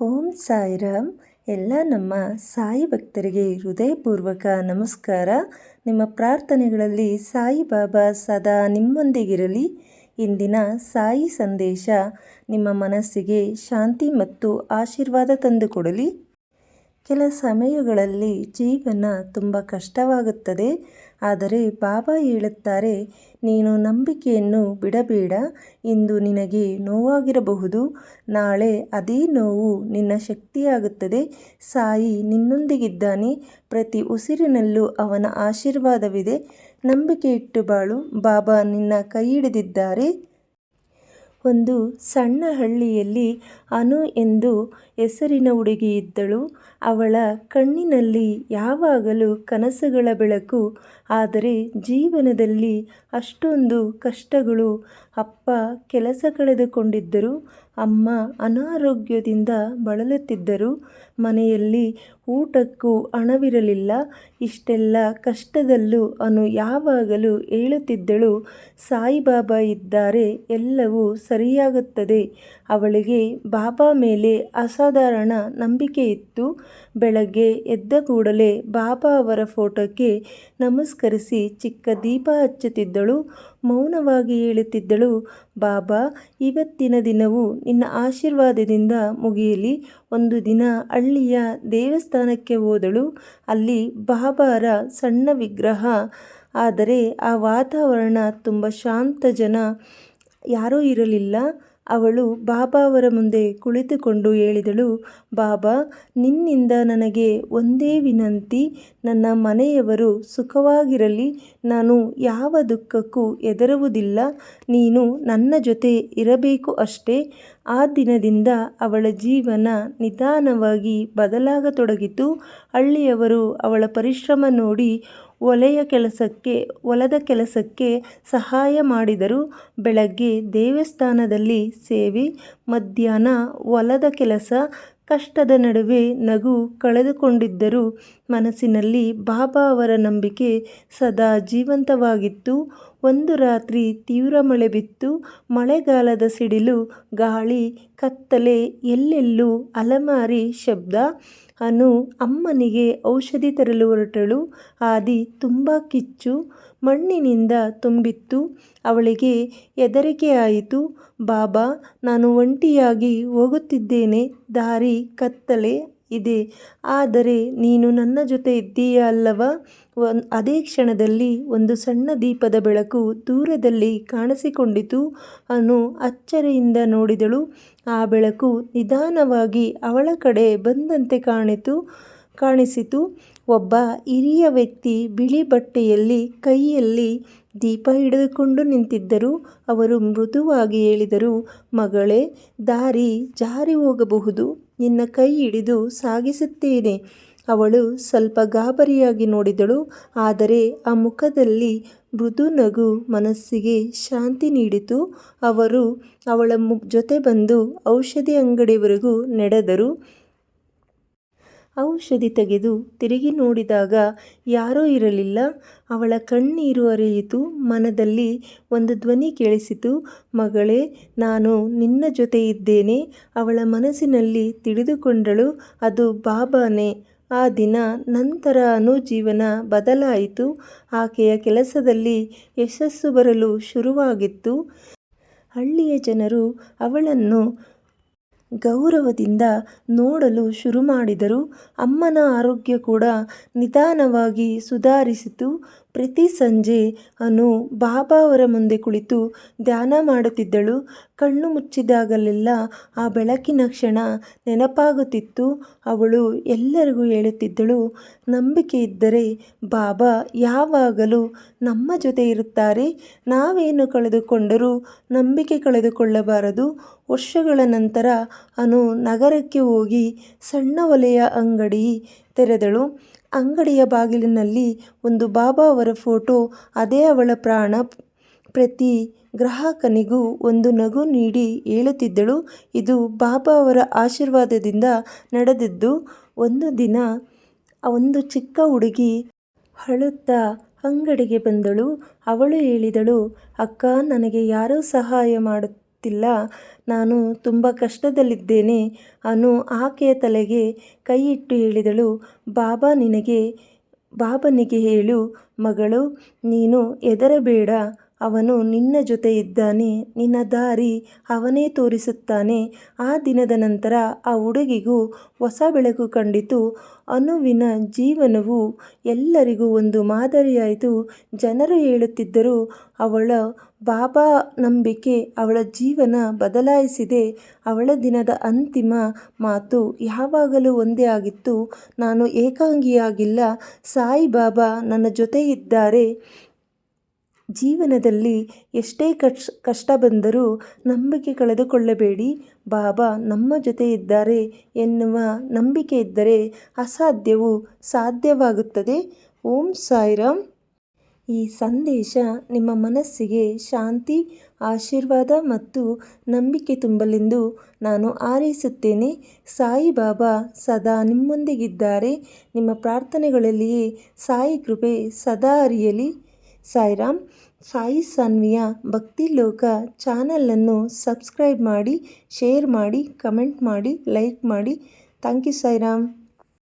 ಓಂ ಸಾಯಿರಾಮ್. ಎಲ್ಲ ನಮ್ಮ ಸಾಯಿ ಭಕ್ತರಿಗೆ ಹೃದಯಪೂರ್ವಕ ನಮಸ್ಕಾರ. ನಿಮ್ಮ ಪ್ರಾರ್ಥನೆಗಳಲ್ಲಿ ಸಾಯಿಬಾಬಾ ಸದಾ ನಿಮ್ಮೊಂದಿಗಿರಲಿ. ಇಂದಿನ ಸಾಯಿ ಸಂದೇಶ ನಿಮ್ಮ ಮನಸ್ಸಿಗೆ ಶಾಂತಿ ಮತ್ತು ಆಶೀರ್ವಾದ ತಂದುಕೊಡಲಿ. ಕೆಲ ಸಮಯಗಳಲ್ಲಿ ಜೀವನ ತುಂಬ ಕಷ್ಟವಾಗುತ್ತದೆ. ಆದರೆ ಬಾಬಾ ಹೇಳುತ್ತಾರೆ, ನೀನು ನಂಬಿಕೆಯನ್ನು ಬಿಡಬೇಡ, ಇಂದು ನಿನಗೆ ನೋವಾಗಿರಬಹುದು, ನಾಳೆ ಅದೇ ನೋವು ನಿನ್ನ ಶಕ್ತಿಯಾಗುತ್ತದೆ, ಸಾಯಿ ನಿನ್ನೊಂದಿಗಿದ್ದಾನೆ, ಪ್ರತಿ ಉಸಿರಿನಲ್ಲೂ ಅವನ ಆಶೀರ್ವಾದವಿದೆ ನಂಬಿಕೆ ಇಟ್ಟು ಬಾಳು, ಬಾಬಾ ನಿನ್ನ ಕೈ ಹಿಡಿದಿದ್ದಾರೆ ಒಂದು ಸಣ್ಣ ಹಳ್ಳಿಯಲ್ಲಿ ಅನು ಎಂದು ಹೆಸರಿನ ಹುಡುಗಿ ಇದ್ದಳು. ಅವಳ ಕಣ್ಣಿನಲ್ಲಿ ಯಾವಾಗಲೂ ಕನಸುಗಳ ಬೆಳಕು. ಆದರೆ ಜೀವನದಲ್ಲಿ ಅಷ್ಟೊಂದು ಕಷ್ಟಗಳು ಅಪ್ಪ ಕೆಲಸ ಕಳೆದುಕೊಂಡಿದ್ದರು. ಅಮ್ಮ ಅನಾರೋಗ್ಯದಿಂದ ಬಳಲುತ್ತಿದ್ದರು ಮನೆಯಲ್ಲಿ ಊಟಕ್ಕೂ ಹಣವಿರಲಿಲ್ಲ. ಇಷ್ಟೆಲ್ಲ ಕಷ್ಟದಲ್ಲೂ ಅನು ಯಾವಾಗಲೂ ಹೇಳುತ್ತಿದ್ದಳು, ಸಾಯಿಬಾಬಾ ಇದ್ದಾರೆ, ಎಲ್ಲವೂ ಸರಿಯಾಗುತ್ತದೆ. ಅವಳಿಗೆ ಬಾಬಾ ಮೇಲೆ ಅಸಾಧಾರಣ ನಂಬಿಕೆ ಇತ್ತು. ಬೆಳಗ್ಗೆ ಎದ್ದ ಕೂಡಲೇ ಬಾಬಾ ಅವರ ಫೋಟೋಕ್ಕೆ ನಮಸ್ಕರಿಸಿ ಚಿಕ್ಕ ದೀಪ ಹಚ್ಚುತ್ತಿದ್ದಳು. ಮೌನವಾಗಿ ಹೇಳುತ್ತಿದ್ದಳು, ಬಾಬಾ, ಇವತ್ತಿನ ದಿನವು ನಿನ್ನ ಆಶೀರ್ವಾದದಿಂದ ಮುಗಿಯಲಿ. ಒಂದು ದಿನ ಹಳ್ಳಿಯ ದೇವಸ್ಥಾನಕ್ಕೆ ಹೋದಳು. ಅಲ್ಲಿ ಬಾಬಾರ ಸಣ್ಣ ವಿಗ್ರಹ. ಆದರೆ ಆ ವಾತಾವರಣ ತುಂಬ ಶಾಂತ ಜನ. ಯಾರೂ ಇರಲಿಲ್ಲ. ಅವಳು ಬಾಬಾ ಅವರ ಮುಂದೆ ಕುಳಿತುಕೊಂಡು ಹೇಳಿದಳು ಬಾಬಾ, ನಿನ್ನಿಂದ ನನಗೆ ಒಂದೇ ವಿನಂತಿ, ನನ್ನ ಮನೆಯವರು ಸುಖವಾಗಿರಲಿ, ನಾನು ಯಾವ ದುಃಖಕ್ಕೂ ಹೆದರುವುದಿಲ್ಲ, ನೀನು ನನ್ನ ಜೊತೆ ಇರಬೇಕು ಅಷ್ಟೇ. ಆ ದಿನದಿಂದ ಅವಳ ಜೀವನ ನಿಧಾನವಾಗಿ ಬದಲಾಗತೊಡಗಿತು. ಹಳ್ಳಿಯವರು ಅವಳ ಪರಿಶ್ರಮ ನೋಡಿ ಒಲೆಯ ಕೆಲಸಕ್ಕೆ, ಒಲದ ಕೆಲಸಕ್ಕೆ ಸಹಾಯ ಮಾಡಿದರು. ಬೆಳಗ್ಗೆ ದೇವಸ್ಥಾನದಲ್ಲಿ ಸೇವೆ, ಮಧ್ಯಾಹ್ನ ಒಲದ ಕೆಲಸ ಕಷ್ಟದ ನಡುವೆ ನಗು ಕಳೆದುಕೊಂಡಿದ್ದರು ಮನಸ್ಸಿನಲ್ಲಿ ಬಾಬಾ ಅವರ ನಂಬಿಕೆ ಸದಾ ಜೀವಂತವಾಗಿತ್ತು. ಒಂದು ರಾತ್ರಿ ತೀವ್ರ ಮಳೆ ಬಿತ್ತು. ಮಳೆಗಾಲದ ಸಿಡಿಲು, ಗಾಳಿ, ಕತ್ತಲೆ, ಎಲ್ಲೆಲ್ಲೂ ಅಲೆಮಾರಿ ಶಬ್ದ. ಅನು ಅಮ್ಮನಿಗೆ ಔಷಧಿ ತರಲು ಹೊರಟಳು. ಆದಿ ತುಂಬ ಕಿಚ್ಚು. ಮಣ್ಣಿನಿಂದ ತುಂಬಿತ್ತು. ಅವಳಿಗೆ ಹೆದರಿಕೆಯಾಯಿತು ಬಾಬಾ, ನಾನು ಒಂಟಿಯಾಗಿ ಹೋಗುತ್ತಿದ್ದೇನೆ. ದಾರಿ ಕತ್ತಲೆ. ಇದೆ. ಆದರೆ ನೀನು ನನ್ನ ಜೊತೆ ಇದ್ದೀಯ ಅಲ್ಲವ? ಅದೇ ಕ್ಷಣದಲ್ಲಿ ಒಂದು ಸಣ್ಣ ದೀಪದ ಬೆಳಕು ದೂರದಲ್ಲಿ ಕಾಣಿಸಿಕೊಂಡಿತು. ಅನು ಅಚ್ಚರಿಯಿಂದ ನೋಡಿದಳು. ಆ ಬೆಳಕು ನಿಧಾನವಾಗಿ ಅವಳ ಕಡೆ ಬಂದಂತೆ ಕಾಣಿತು, ಕಾಣಿಸಿತು. ಒಬ್ಬ ಹಿರಿಯ ವ್ಯಕ್ತಿ ಬಿಳಿ ಬಟ್ಟೆಯಲ್ಲಿ ಕೈಯಲ್ಲಿ ದೀಪ ಹಿಡಿದುಕೊಂಡು ನಿಂತಿದ್ದರು. ಅವರು ಮೃದುವಾಗಿ ಹೇಳಿದರು, ಮಗಳೇ, ದಾರಿ ಜಾರಿ ಹೋಗಬಹುದು. ನಿನ್ನ ಕೈ ಹಿಡಿದು ಸಾಗಿಸುತ್ತೇನೆ. ಅವಳು ಸ್ವಲ್ಪ ಗಾಬರಿಯಾಗಿ ನೋಡಿದಳು. ಆದರೆ ಆ ಮುಖದಲ್ಲಿ ಮೃದು ನಗು ಮನಸ್ಸಿಗೆ ಶಾಂತಿ ನೀಡಿತು. ಅವರು ಅವಳ ಮು, ಜೊತೆ ಬಂದು ಔಷಧಿ ಅಂಗಡಿವರೆಗೂ ನಡೆದರು. ಔಷಧಿ ತೆಗೆದು ತಿರುಗಿ ನೋಡಿದಾಗ ಯಾರೂ ಇರಲಿಲ್ಲ. ಅವಳ ಕಣ್ಣೀರು ಅರಿಯಿತು. ಮನದಲ್ಲಿ ಒಂದು ಧ್ವನಿ ಕೇಳಿಸಿತು. ಮಗಳೇ, ನಾನು ನಿನ್ನ ಜೊತೆ ಇದ್ದೇನೆ. ಅವಳ ಮನಸ್ಸಿನಲ್ಲಿ ತಿಳಿದುಕೊಂಡಳು, ಅದು ಬಾಬಾನೇ. ಆ ದಿನ ನಂತರ ಅನು ಜೀವನ ಬದಲಾಯಿತು. ಆಕೆಯ ಕೆಲಸದಲ್ಲಿ ಯಶಸ್ಸು ಬರಲು ಶುರುವಾಗಿತ್ತು. ಹಳ್ಳಿಯ ಜನರು ಅವಳನ್ನು ಗೌರವದಿಂದ ನೋಡಲು ಶುರು ಮಾಡಿದರು ಅಮ್ಮನ ಆರೋಗ್ಯ ಕೂಡ ನಿಧಾನವಾಗಿ ಸುಧಾರಿಸಿತು. ಪ್ರತಿ ಸಂಜೆ ಅನು ಬಾಬಾ ಅವರ ಮುಂದೆ ಕುಳಿತು ಧ್ಯಾನ ಮಾಡುತ್ತಿದ್ದಳು. ಕಣ್ಣು ಮುಚ್ಚಿದಾಗಲೆಲ್ಲ ಆ ಬೆಳಕಿನ ಕ್ಷಣ ನೆನಪಾಗುತ್ತಿತ್ತು. ಅವಳು ಎಲ್ಲರಿಗೂ ಹೇಳುತ್ತಿದ್ದಳು, ನಂಬಿಕೆ ಇದ್ದರೆ ಬಾಬಾ ಯಾವಾಗಲೂ ನಮ್ಮ ಜೊತೆ ಇರುತ್ತಾರೆ. ನಾವೇನು ಕಳೆದುಕೊಂಡರೂ ನಂಬಿಕೆ ಕಳೆದುಕೊಳ್ಳಬಾರದು. ವರ್ಷಗಳ ನಂತರ ಅನು ನಗರಕ್ಕೆ ಹೋಗಿ ಸಣ್ಣ ಒಲೆಯ ಅಂಗಡಿ ತೆರೆದಳು. ಅಂಗಡಿಯ ಬಾಗಿಲಿನಲ್ಲಿ ಒಂದು ಬಾಬಾ ಅವರ ಫೋಟೋ, ಅದೇ ಅವಳ ಪ್ರಾಣ. ಪ್ರತಿ ಗ್ರಾಹಕನಿಗೂ ಒಂದು ನಗು ನೀಡಿ ಹೇಳುತ್ತಿದ್ದಳು. ಇದು ಬಾಬಾ ಅವರ ಆಶೀರ್ವಾದದಿಂದ ನಡೆದಿದ್ದು, ಒಂದು ದಿನ ಒಂದು ಚಿಕ್ಕ ಹುಡುಗಿ ಅಳುತ್ತಾ ಅಂಗಡಿಗೆ ಬಂದಳು. ಅವಳು ಹೇಳಿದಳು, ಅಕ್ಕ, ನನಗೆ ಯಾರೂ ಸಹಾಯ ಮಾಡುತ್ತಿಲ್ಲ ನಾನು ತುಂಬ ಕಷ್ಟದಲ್ಲಿದ್ದೇನೆ. ಅನು ಆಕೆಯ ತಲೆಗೆ ಕೈಯಿಟ್ಟು ಹೇಳಿದಳು, ಬಾಬಾ ನಿನಗೆ, ಬಾಬನಿಗೆ ಹೇಳು, ಮಗಳು, ನೀನು ಎದರಬೇಡ ಅವನು ನಿನ್ನ ಜೊತೆ ಇದ್ದಾನೆ, ನಿನ್ನ ದಾರಿ ಅವನೇ ತೋರಿಸುತ್ತಾನೆ. ಆ ದಿನದ ನಂತರ ಆ ಹುಡುಗಿಗೂ ಹೊಸ ಬೆಳಕು ಕಂಡಿತು. ಅನುವಿನ ಜೀವನವು ಎಲ್ಲರಿಗೂ ಒಂದು ಮಾದರಿಯಾಯಿತು. ಜನರು ಹೇಳುತ್ತಿದ್ದರು, ಅವಳ ಬಾಬಾ ನಂಬಿಕೆ ಅವಳ ಜೀವನ ಬದಲಾಯಿಸಿದೆ. ಅವಳ ದಿನದ ಅಂತಿಮ ಮಾತು ಯಾವಾಗಲೂ ಒಂದೇ ಆಗಿತ್ತು. ನಾನು ಏಕಾಂಗಿಯಾಗಿಲ್ಲ. ಸಾಯಿ ಬಾಬಾ ನನ್ನ ಜೊತೆ ಇದ್ದಾರೆ ಜೀವನದಲ್ಲಿ ಎಷ್ಟೇ ಕಷ್, ಕಷ್ಟ ಬಂದರೂ ನಂಬಿಕೆ ಕಳೆದುಕೊಳ್ಳಬೇಡಿ. ಬಾಬಾ ನಮ್ಮ ಜೊತೆ ಇದ್ದಾರೆ ಎನ್ನುವ ನಂಬಿಕೆ ಇದ್ದರೆ ಅಸಾಧ್ಯವು ಸಾಧ್ಯವಾಗುತ್ತದೆ. ಓಂ ಸಾಯಿರಾಮ್. ಈ ಸಂದೇಶ ನಿಮ್ಮ ಮನಸ್ಸಿಗೆ ಶಾಂತಿ, ಆಶೀರ್ವಾದ ಮತ್ತು ನಂಬಿಕೆ ತುಂಬಲೆಂದು ನಾನು ಹಾರೈಸುತ್ತೇನೆ. ಸಾಯಿಬಾಬಾ ಸದಾ ನಿಮ್ಮೊಂದಿಗಿದ್ದಾರೆ. ನಿಮ್ಮ ಪ್ರಾರ್ಥನೆಗಳಲ್ಲಿಯೇ ಸಾಯಿ ಕೃಪೆ ಸದಾ ಅರಿಯಲಿ. ಸಾಯಿರಾಮ್ ಸಾಯಿ ಸಾನ್ವಿಯ ಭಕ್ತಿ ಲೋಕ ಚಾನಲನ್ನು ಸಬ್ಸ್ಕ್ರೈಬ್ ಮಾಡಿ, ಶೇರ್ ಮಾಡಿ, ಕಮೆಂಟ್ ಮಾಡಿ, ಲೈಕ್ ಮಾಡಿ. Thank you Sairam